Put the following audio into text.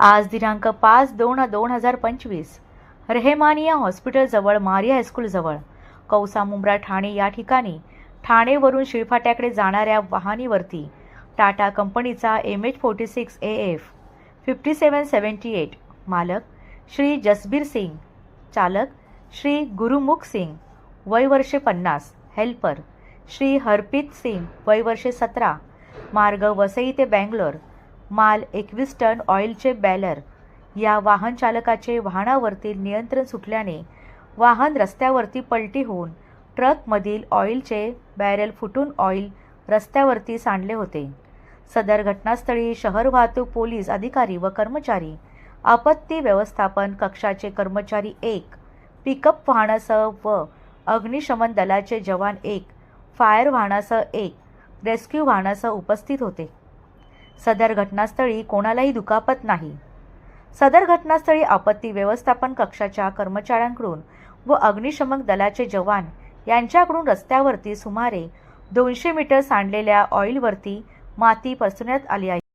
आज दिनांक पाच दोन दोन हजार पंचवीस. रेहमानिया हॉस्पिटलजवळ मारिया हायस्कूलजवळ कौसा मुंब्रा ठाणे या ठिकाणी ठाणेवरून शिळफाट्याकडे जाणाऱ्या वाहनीवरती टाटा कंपनीचा M H forty six A F fifty seven seventy eight मालक श्री जसबीर सिंग चालक श्री गुरुमुख सिंग वय वर्षे पन्नास हेल्पर श्री हरप्रीत सिंग वय वर्षे सतरा मार्ग वसई ते बँगलोर माल एकवीस टन ऑइलचे बॅलर. या वाहन चालकाचे वाहनावरतील नियंत्रण सुटल्याने वाहन रस्त्यावरती पलटी होऊन ट्रकमधील ऑइलचे बॅरल फुटून ऑइल रस्त्यावरती सांडले होते. सदर घटनास्थळी शहर वाहतूक पोलीस अधिकारी व कर्मचारी आपत्ती व्यवस्थापन कक्षाचे कर्मचारी एक पिकअप वाहनासह व अग्निशमन दलाचे जवान एक फायर वाहनासह एक रेस्क्यू वाहनासह उपस्थित होते. सदर घटनास्थळी कोणालाही दुखापत नाही. सदर घटनास्थळी आपत्ती व्यवस्थापन कक्षाच्या कर्मचाऱ्यांकडून व अग्निशमक दलाचे जवान यांच्याकडून रस्त्यावरती सुमारे दोनशे मीटर सांडलेल्या ऑइलवरती माती पसरण्यात आली आहे.